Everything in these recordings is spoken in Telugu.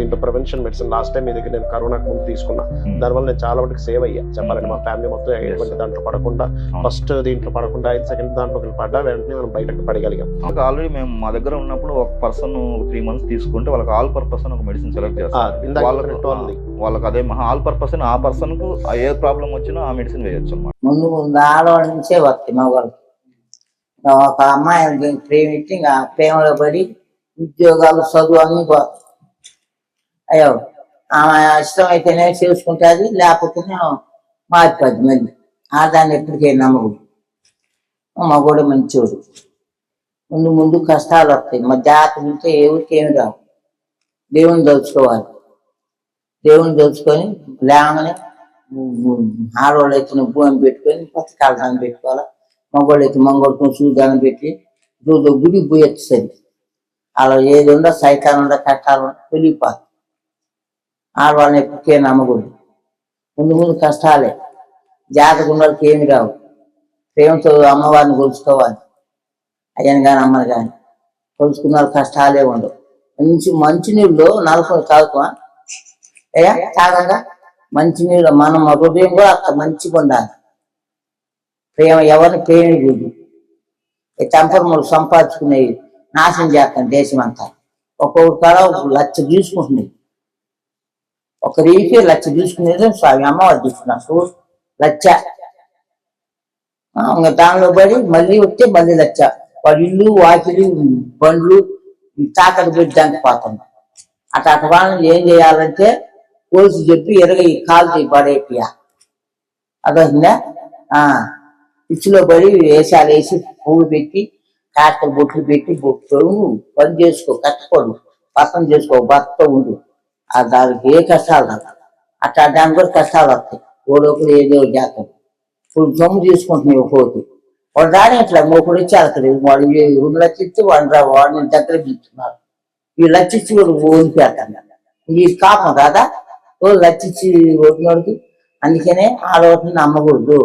దీంట్లో ప్రివెన్షన్ మెడిసిన్ లాస్ట్ టైం మీ దగ్గర నేను కరోనాకు ముందు తీసుకున్నా. దానివల్ల నేను చాలా వరకు సేవ్ అయ్యా. చెప్పాలంటే మా ఫ్యామిలీ మొత్తం ఎటువంటి దాంట్లో పడకుండా ఫస్ట్ దీంట్లో పడకుండా ఐదు సెకండ్ దాంట్లో పడ్డా వెంటనే మనం బయటకు పడగలిగాం. ఆల్రెడీ మేము మా దగ్గర ఉన్నప్పుడు ఒక పర్సన్ త్రీ మంత్స్ తీసుకుంటే వాళ్ళకి ఆల్ పర్పస్ ఒక మెడిసిన్ సెలెక్ట్ చేస్తారు. వాళ్ళకు. వాళ్ళకి అదే ఆల్ పర్పస్ ఆ పర్సన్కు ఏ ప్రాబ్లం వచ్చినా ఆ మెడిసిన్ వేయొచ్చు అనమాట ముందు ముందు ఆడవాళ్ళ నుంచే వస్తాయి మగవాళ్ళకి ఒక అమ్మాయి ప్రేమించి ఇంకా ప్రేమలో పడి ఉద్యోగాలు చదువు అన్ని అయ్యో ఆమె ఇష్టం అయితేనే చేసుకుంటుంది లేకపోతే మారిపోద్ది మళ్ళీ. ఆదాన్ని ఎప్పటికీ నమ్మకూడదు. మగోడు మంచోడు. ముందు ముందు కష్టాలు వస్తాయి. మా జాతర ఉంటే ఎవరికి ఏమి రావు. దేవుని దోచుకోవాలి. దేవుని దోచుకొని లేమని ఆడవాళ్ళు అయితే భూమి పెట్టుకొని పచ్చకాల దాన్ని పెట్టుకోవాలి? మగవాళ్ళు అయితే మంగళతో సూదానం పెట్టి రోజు గుడి పోయొచ్చు సరి అలా ఏది ఉందో సైతాలు ఉందో కష్టాలు ఉందో వెళ్ళిపోతుంది ఆడవాళ్ళని ఎప్పటికే నమ్మకూడదు. ముందు ముందు కష్టాలే. జాతక వాళ్ళకి ఏమి రావు. ప్రేమతో అమ్మవారిని కొలుచుకోవాలి. అయ్యని కానీ అమ్మని కానీ కొలుచుకున్న కష్టాలే ఉండవు. మంచి మంచినీళ్ళు నలుపుని తాగుతామా అయ్యా తాగంగా? మంచినీళ్ళు మనం హృదయం కూడా అంత మంచిగా ఉండాలి ప్రేమ ఎవరిని ప్రేమికుడు ఈ టెంపర్ములు సంపాదించుకునేవి నాశనం చేస్తాం దేశం అంతా ఒక్కొక్క లచ్చ ఒక తీసుకుంటున్నాయి ఒక రీకి లచ్చ తీసుకునేది స్వామి అమ్మవారు తీసుకున్నారు. చూడు లక్ష ఇంకా దానిలో పడి మళ్ళీ వస్తే మళ్ళీ లచ్చ. వాడి ఇల్లు వాకిలి బండ్లు ఈ తాకట్టు పెట్టి దానికి పోతుంది అటు వాళ్ళని ఏం చేయాలంటే పోలీసు చెప్పి ఎరగ ఈ కాలు పడేపియా అదొందా ఆ పిచ్చిలో పడి వేషాలు వేసి పువ్వు పెట్టి కాస్త బొట్లు పెట్టి బొట్లు పని చేసుకో కట్టుకోడు. పక్కన చేసుకో భర్త ఉండు. ఆ దానికి ఏ కష్టాలు రావు అట్లా దానికి కూడా కష్టాలు వస్తాయి ఓడొకడు ఏదో ఒకటి ఇప్పుడు సొమ్ము తీసుకుంటున్నాయి పోతే వాడు రాని ఇట్లా మూకుడు వచ్చి అక్కడ వాడు రెండు లక్షలు వాడు రా వాడిని దగ్గర ఇస్తున్నారు ఈ లచ్చిచ్చి వాడు ఓడిపోతాను ఈ కాపం కాదా ఓ లచ్చిచ్చి ఓడినోడికి అందుకనే ఆడవాటిని నమ్మకూడదు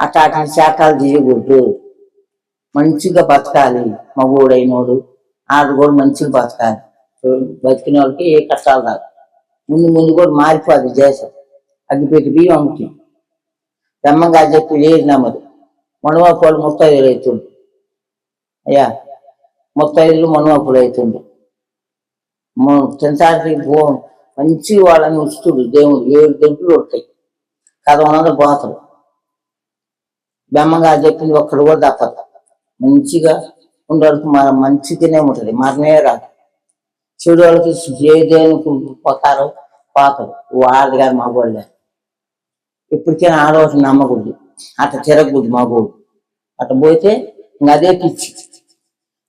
అట్లా అట్లా శాఖలు తీయకూడదు మంచిగా బతకాలి మగోడైనోడు ఆడు కూడా మంచిగా బతకాలి బతికిన వాళ్ళకి ఏ కష్టాలు రాదు ముందు ముందు కూడా మారిపోదు దేశం. అగ్గిపెట్టి బియ్యం అమ్ముతుంది బ్రహ్మంగా చెప్పి లేదు నమ్మదు మనవాపులు ముత్తైదులు అవుతుండు అయ్యా ముత్తైదులు మనవాపులు అవుతుండు తినటానికి పో మంచి వాళ్ళని ఉంచుతుడు దేవుడు. ఏడు గంటలు ఉంటాయి. కథ పోతాడు బ్రహ్మంగా చెప్పింది ఒక్కడు కూడా తప్పదు. మంచిగా ఉండడానికి మన మంచిగానే ఉంటుంది. మరణే రాదు. చెడు వాళ్ళకి ఏ దేవునికి పోతారు వాళ్ళది కాదు మగవాళ్ళే. ఇప్పటికైనా ఆడవాళ్ళని నమ్మకూడదు. అట్ట తిరగకూడదు మగోడు అట్ట పోతే ఇంకా అదే పిచ్చి.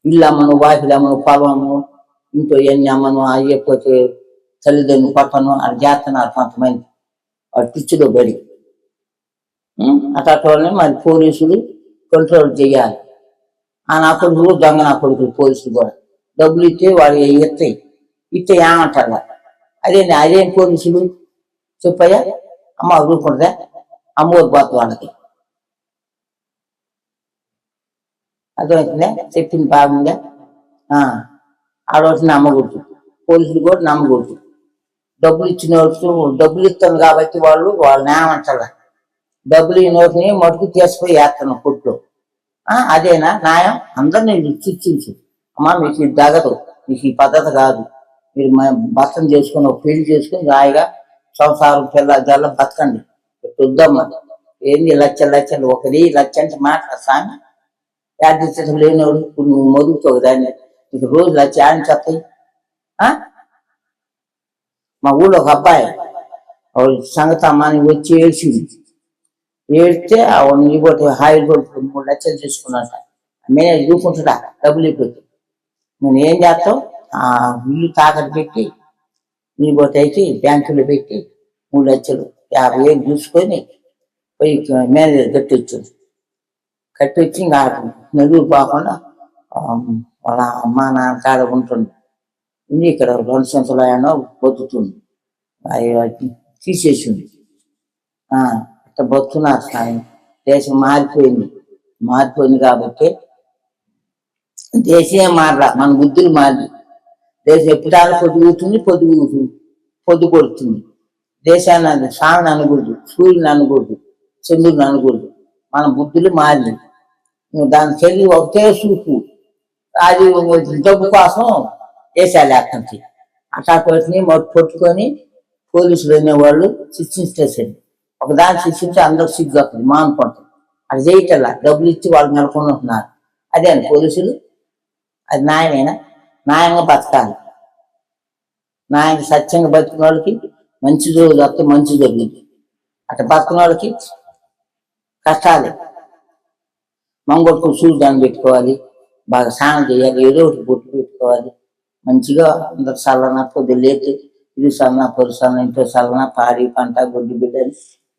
ఇల్లు అమ్మను వాకిలు అమ్మను పొలము ఇంట్లో ఎన్ని అమ్మను అయ్యకపోతే తల్లిదండ్రులు పక్కను అది చేస్తున్నారు కొంతమంది. వాడు పిచ్చిలో బడి. ఉం? వాళ్ళని మరి పోలీసులు కంట్రోల్ చేయాలి. ఆ నా కొడుకులు దొంగ నా కొడుకులు పోలీసులు కూడా. డబ్బులు ఇస్తే వాళ్ళు ఇస్తాయి ఇస్తే ఏమంటారు అదే అదేం పోలీసులు? చెప్పయ్యా. అమ్మ ఊరుకుంటుందా అమ్మోరు పోతుంది వాళ్ళకి అర్థమవుతుందా? చెప్పింది బాగుందా? ఆ, నమ్మకూడదు పోలీసులు కూడా నమ్మకూడదు డబ్బులు ఇచ్చిన వాళ్ళు డబ్బులు ఇస్తాను కాబట్టి వాళ్ళు వాళ్ళని ఏమంటారు డబ్బులు ఈ నోటిని మటుకు తీసుకుపోయి వేస్తాను కొట్లో అదేనా? న్యాయం? అందరినీ చర్చించు అమ్మ మీకు ఇది తగదు. మీకు ఈ పద్ధతి కాదు. మీరు భర్తను చేసుకుని ఒక పెళ్ళి చేసుకుని రాయిగా సంసారం పిల్ల జల్ల బతకండి. చూద్దామా ఏంది లచ్చ లచ్చలు? ఒకది లచ్చ అంటే మాట సామి యాదృష్టం లేనివాడు. ఇప్పుడు నువ్వు మొదుగుతావు దాన్ని. నీకు రోజు లచ్చ అని చెప్తాయి మా ఊళ్ళో ఒక అబ్బాయి ఆవిడ సంగతి అమ్మాని వచ్చి ఏడ్చింది. ఏడితే ఆవిడ కొట్టి హాయిల్ కొట్టి మూడు లక్షలు తీసుకున్నట మేనేజ్ చూకుంటున్నా డబ్బులు ఇవ్వదు నేను ఏం చేస్తావు ఆ ఇల్లు తాకట్టు పెట్టి నీ పోతే బ్యాంకులో పెట్టి మూడు లక్షలు యాభై వేలు చూసుకొని పోయి మేనేజర్ కట్టి వచ్చింది కట్టి వచ్చి ఇంకా నలుగురు పోకుండా వాళ్ళ అమ్మ నాన్న కాడ ఉంటుంది ఉంది ఇక్కడ రెండు సంవత్సరాలు అయినా బతుకుతుంది అవి తీసేసింది ఆ, అట్లా బతుకున్నారు సాయం. దేశం మారిపోయింది. మారిపోయింది కాబట్టి దేశమే మారలా మన బుద్ధులు మారి దేశం ఎప్పుడాలు పొదుగుతుంది పొదుగు పొద్దు కొడుతుంది. దేశాన్ని అది స్వామిని అనకూడదు సూర్యుని అనకూడదు చంద్రుని అనకూడదు. మన బుద్ధులు మారి దాని చెల్లి ఒకటే చూపు. అది డబ్బు కోసం దేశాలు అక్కడికి అట్లా కొట్టి పట్టుకొని పోలీసులు అనేవాళ్ళు శిక్షించేసండి ఒకదాన్ని శిక్షించి అందరూ సిగ్గు అక్కడ మానుకుంటారు అది చేయటల్లా డబ్బులు ఇచ్చి వాళ్ళు నెలకొని ఉంటున్నారు అదే అండి పోలీసులు అది న్యాయమేనా? న్యాయంగా బతకాలి. న్యాయంగా సత్యంగా బతికిన వాళ్ళకి మంచి రోజు వస్తే మంచి జరిగింది అట్లా బతికిన వాళ్ళకి కష్టాలే. మంగళకు సూర్యుదాన్ని పెట్టుకోవాలి. బాగా స్నానం చేయాలి. ఏదో ఒకటి బొట్టు పెట్టుకోవాలి. మంచిగా అందరు చల్లన పొద్దులేసి ఇది చల్లన పొరు సన్న ఇంట్లో చల్లన పాడి పంట గొడ్డు బిడ్డని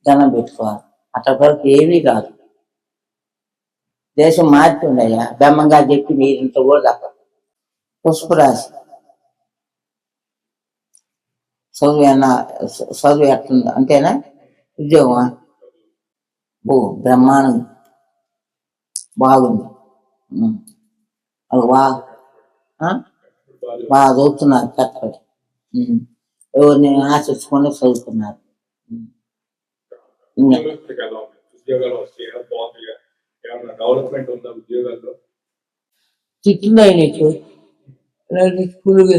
దండం పెట్టుకోవాలి. అట్లా వరకు ఏమీ కాదు. దేశం మారుతుందయ్యా. బెమ్మంగా చెప్పి మీరింత కూడా తప్ప పుష్పరాశి రాశి. చదువు ఏమన్నా చదువు ఎట్లుంది? అంతేనా? ఉద్యోగమా? ఓ బ్రహ్మాండం. బాగుంది. అది వా బాగా ఆ? బాగా చదువుతున్నారు కష్టపడి ఎవరిని ఆశించుకొని చదువుతున్నారు. ఉంది ఏమన్నా డెవలప్మెంట్ ఉందా ఉద్యోగాల్లో? అయినట్టు పులుగు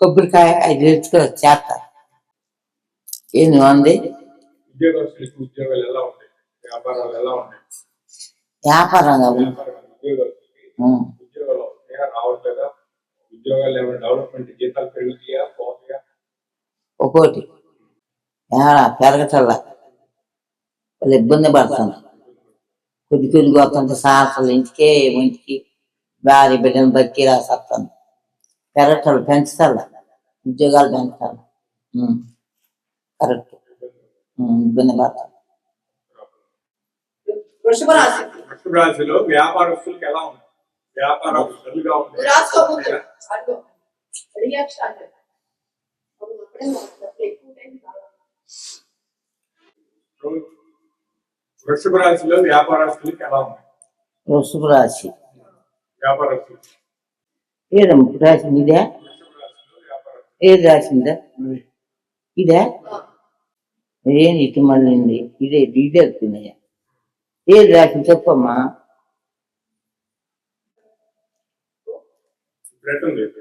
కొబ్బరికాయ ఐదు తెచ్చుకొని చేస్తారు ఏంది ఉంది ఉద్యోగస్తులకు ఉద్యోగాలు ఎలా ఉన్నాయి? వ్యాపారాలు ఎలా ఉన్నాయి? వ్యాపారం కాదు వ్యాపారం ఉద్యోగస్తులకి. ఉద్యోగాలు వస్తాయా రావట్లేదా? ఉద్యోగాలు ఏమైనా డెవలప్మెంట్ జీతాలు పెరుగుతాయా? పోతాయా? ఒక్కోటి. ఏడా పెరగటల్లా. వాళ్ళు ఇబ్బంది పడుతుంది కొద్ది కొద్దిగా వస్తుంటే సాహసాలు ఇంటికే ఇంటికి భార్య బిడ్డను బతికి రాసేస్తాను. పెరగటలు పెంచుతాలా ఉద్యోగాలు పెంచుతాను కరెక్ట్. ఇబ్బంది పడతాను. వృషభ రాశి. వృషభ రాశిలో వ్యాపారస్తులకు ఎలా ఉంది వ్యాపారం డల్గా ఉంది వృషభ రాశిలో వ్యాపారస్తులకు ఎలా ఉంది వృషభ రాశి. వ్యాపారస్తులు. ఏదమ్మ రాసింది ఇదే ఏది రాసిందా ఇదే? ఏం ఇటు మళ్ళీ ఇదే ఇదే అవుతున్నాయా ఏది రాసింది చెప్పమ్మా.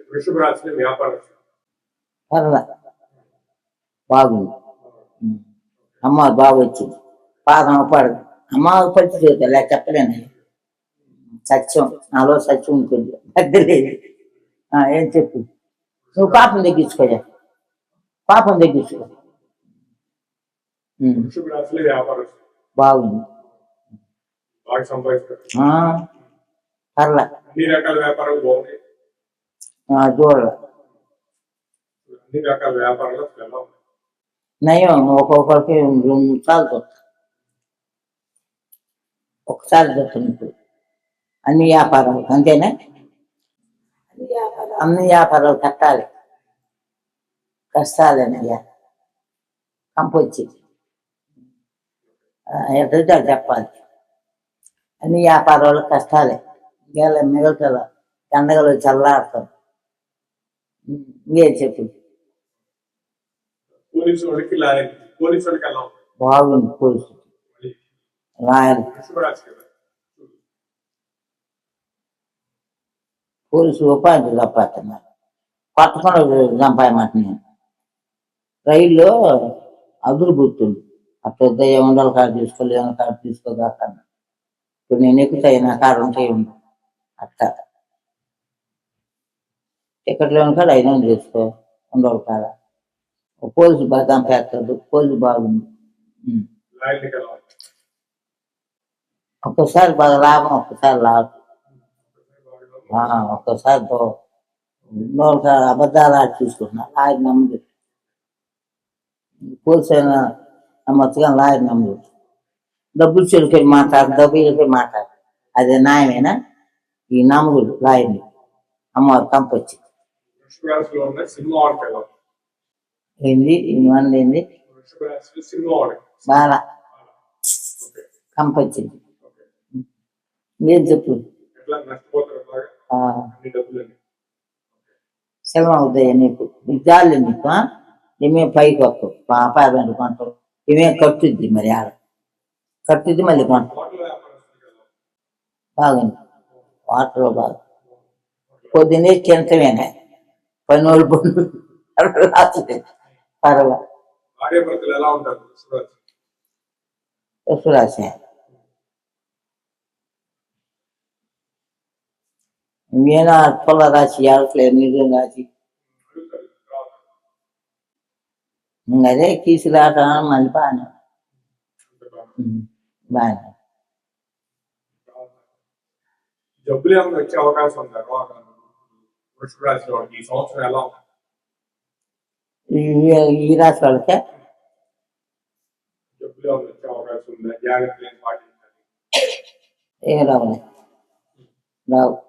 వృషభ రాశిలో వ్యాపారస్తులు. పర్లా బాగుంది. అమ్మ బాగా వచ్చింది పాదం పడదు అమ్మ పరిస్థితి లేక చెప్పలేను సత్యం నాలో సత్యం ఉంటుంది. పెద్ద లేదు. ఆ, ఏం చెప్పు? నువ్వు పాపం తగ్గించుకోజా పాపం తగ్గించుకో. బాగుంది. పర్లా. చూడాల. నయం ఒక్కొక్కరికి రెండు మూడు సార్లు చూస్తా. ఒకసారి ఇప్పుడు. అన్ని వ్యాపారాలు అంతేనా? అన్ని వ్యాపారాలు కట్టాలి. కష్టాలేనయ్యా కంపొచ్చి. ఎదుట చెప్పాలి. అన్ని వ్యాపారాలు కష్టాలే. గేల మిగతా పండగలు చల్లాడతాం ఇంకేం చెప్పు? బాగుంది పోలీసు రాయాలి వృషభ రాశి కదా పోలీసు ఉపాధి తప్పతున్నారు పట్టుకొని చంపాయమంటున్నాను రైల్లో అదురు గుర్తుంది అట్లా ఉదయం ఉండాలి కాడ తీసుకోలేదు ఏమైనా కాడ తీసుకోగాకన్నా ఇప్పుడు నేను ఎక్కుతాయి నా కాడ ఉంటాయి ఉండవు అట్లా టికెట్లో కాడ ఐదు తీసుకో ఉండవు కాడ పోలీసు బాగా చంపేస్తాడు పోలీసు బాగుంది ఉం. లాయర్లకి ఎలా ఉంది ఒక్కసారి బాగా లాభం ఒక్కసారి లాభం ఒక్కసారి అబద్ధాలు ఆడి చూసుకుంటున్నా లాయర్ నమ్మదు పోలీసు అయినా నమ్మచ్చు కానీ లాయర్ నమ్మదు డబ్బులు చెల్లిపోయి మాట్లాడు డబ్బు వెళ్ళిపోయి మాట్లాడు. అదే న్యాయమేనా? ఈ నమ్మగుడు లాయర్ని అమ్మవారు కంపు వచ్చింది వృషభ రాశిలో ఉన్న సింహవాడికి వెళ్ళాం ఏంది? ఇవన్నీ ఏంది వృషభ రాశిలో సింహవాడికి బాగా ఓకే కంపు వచ్చింది ఓకే మీరు చెప్పు. ఎట్లా నష్టపోతారు బాగా? ఆ, అన్ని డబ్బులని సెలవు అవుతాయి నీకు? నీకు జాలి నీకు ఆ? ఏమే పైకి వస్తావు అపార్ట్మెంట్ కొంటావు? ఏమే కట్టుద్ది మరి ఆడ. కట్టుద్ది మళ్ళీ కొంటావు. హోటల్ వ్యాపారస్తులు కదా. బాగుంది వాటర్ బాగా. పొద్దున్నే తింటమేనే. పని వాళ్ళు పనులు రాత్రి పర్వాలేదు భార్య భర్తలు ఎలా ఉంటారు వృషభ రాశి ఎప్పుడు రాసా మీనా పొల రాసి ఆడట్లేదు నీళ్ళు రాసి అదే తీసుకురాట మళ్ళీ బాగానే బాగానే జబ్బులు ఏమైనా వచ్చే అవకాశం ఉందా వృషభ రాశి వాళ్ళకి ఈ సంవత్సరం ఎలా ఈ- రాసి వాళ్ళకే జబ్బులు ఏమైనా వచ్చే అవకాశం ఉందా జాగ్రత్తలు ఏం పాటించాలి ఏం రావు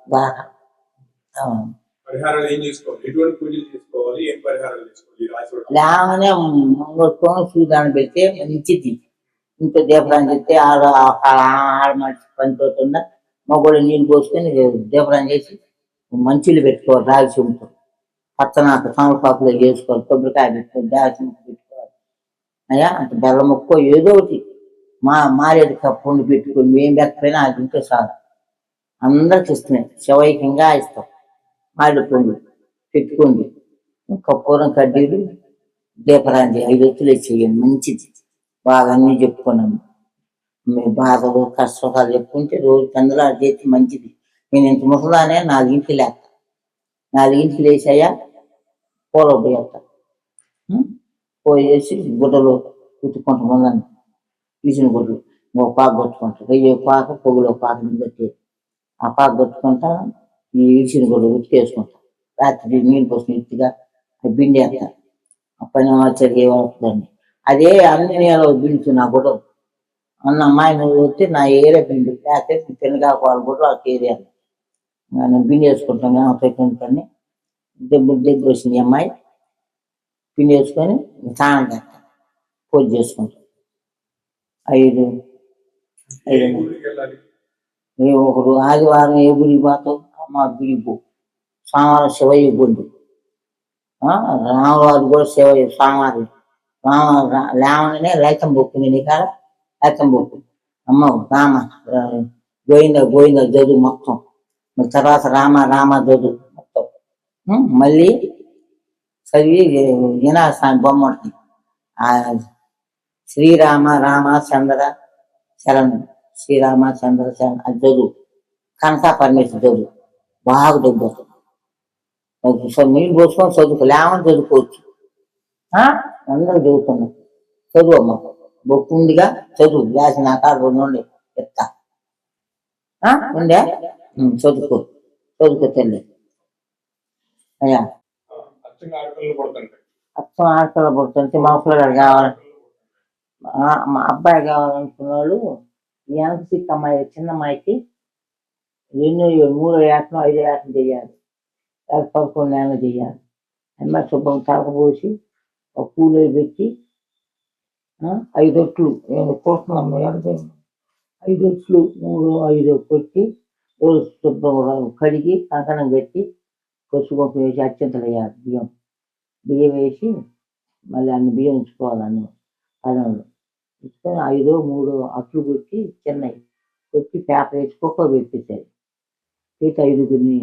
బాగా. పరిహారాలు ఏం చేసుకోవాలి? ఎటువంటి పూజలు చేసుకోవాలి? ఏం పరిహారాలు చేసుకోవాలి? ఈ రాశి వాళ్ళకి? లేవనే పెడితే మంచిది ఇంత దీపరాన్ని చెప్తే ఆడ ఆడ మనిషి పనిపోతుందా మగోడు నీళ్ళు పోసుకొని దీపరాన్ని చేసి మంచులు పెట్టుకోవాలి రాగి చెంపుతో పచ్చనాక తమలపాకులో వేసుకోవాలి కొబ్బరికాయ పెట్టుకోవాలి దాగి చెంపు పెట్టుకోవాలి. అయ్యా అంత బెల్లం ముక్కో ఏదో ఒకటి. మా మారేడు కప్పు పెట్టుకొని మేము పెట్టకపోయినా అది ఉంటే చాలు. అందరికి ఇస్తున్నాయి శవైకంగా ఇస్తాం. మారేడు పెట్టుకోండి కప్పూరం కడ్డీలు దీపరాంతి ఐదు ఒత్తులు చేయండి మంచిది. బాగా అన్నీ చెప్పుకున్నాము. మీ బాధలు కష్టసుఖాలు చెప్పుకుంటే రోజు కందులు అది చేస్తే మంచిది. నేను ఇంత ముసలానే నాలుగింటికి లేస్తా నాలుగింటికి లేచాయా? పూల పోయేస్తా పోయేసి గుడ్డలు కుట్టుకుంటామని ముందని తీసిన గుడ్లు ఇంకో పాక కొట్టుకుంటా. వెయ్యి పాక పొగులో పాక పెట్టి ఆ పాక కొట్టుకుంటా ఈ ఇడిచిన గుడ్లు ఉతికేసుకుంటా రాత్రి నీళ్ళు పోసిన ఇట్టుగా బిండి వేస్తా పని వచ్చేది ఏమవుతుందండి అదే అన్ని నేను నా గుడ్డలు అన్న అమ్మాయి నువ్వు వస్తే నా ఏరియా బిండు లేకపోతే పెనుగాకు వాళ్ళ గుడ్డలు ఆ ఏరియా నేను బిండి వేసుకుంటాను పెట్టిన దెబ్బ దగ్గర వచ్చింది అమ్మాయి. పిండి వేసుకొని స్నానం చేస్తాను పూజ చేసుకుంటాం. ఐదు ఐదు. ఒకడు ఆదివారం ఏ గుడికి పోతావు? మా గుడికి పో శివయ్య గుడి రామవారి కూడా శివయ్య స్వామివారి రామ రా- రైతం బొక్కుంది నీ కాడ? రైతం బొక్కు అమ్మ రామ గోవింద గోవింద చదువు మొత్తం. మరి తర్వాత రామ రామ జదు మొత్తం. మళ్ళీ చదివి వినాయక బొమ్మ ఉంటుంది. ఆ శ్రీరామ రామ చంద్ర శరణ్ శ్రీరామ చంద్ర శరణ్ అది చదువు కనక పరమేశ్వర చదువు బాగా డబ్బు వస్తుంది నీళ్ళు పోసుకొని చదువుకో లేవని చదువుకోవచ్చు ఆ? అందరూ చదువుతున్నాం చదువు అమ్మ బొక్కు ఉందిగా చదువు వ్యాసిన ఆకారం రెండు ఉండే చెప్తా ఆ? ఉండే చదువుకో చదువుకో తల్లి అయ్యా అర్థం ఆడపిల్ల పుడుతుంటే మా పిల్లగాడు కావాలి మా అబ్బాయి కావాలనుకున్న వాళ్ళు వెనక సిక్ అమ్మాయి చిన్న అమ్మాయికి ఎన్నో మూడో ఏటం ఐదో ఏటం చేయాలి. లేకపోతే పదకొండు నెలలు చేయాలి. అమ్మాయి శుభ్రం తలకపోసి ఒక పూలు పెట్టి ఐదు ఒట్లు నేను కోస్తున్నాం ఐదు ఒట్లు మూడు ఐదు కొట్టి రోజు శుభ్రం కడిగి కంకణం పెట్టి పసుపు వేసి అత్యంతలు వేయాలి బియ్యం. బియ్యం వేసి మళ్ళీ అన్ని బియ్యం ఉంచుకోవాలి అన్ని. అన్నంలో ఉంచుకొని ఐదో మూడో అట్లు కొట్టి చిన్నవి కొట్టి పేపర్ వేసి కుక్క పెట్టేసారు పెట్టి ఐదుగురిని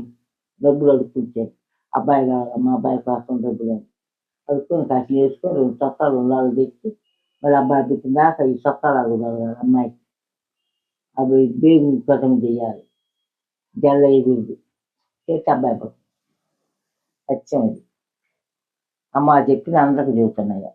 డబ్బులు అడుక్కుంటారు అబ్బాయి కావాలి మా అబ్బాయి కోసం డబ్బులు అని. అడుక్కొని కాసిన వేసుకొని రెండు చొక్కాలు ఉండాలి తెచ్చి మళ్ళీ అబ్బాయి పెట్టిన ఈ చొక్కాలు అడుగుతారు అమ్మాయికి అవి బేగు కథం చేయాలి జల్ల ఎగురుది చేస్తే అబ్బాయి పడుతుంది సత్యం ఇది అమ్మ చెప్పింది అందరికి చెబుతున్నాయి.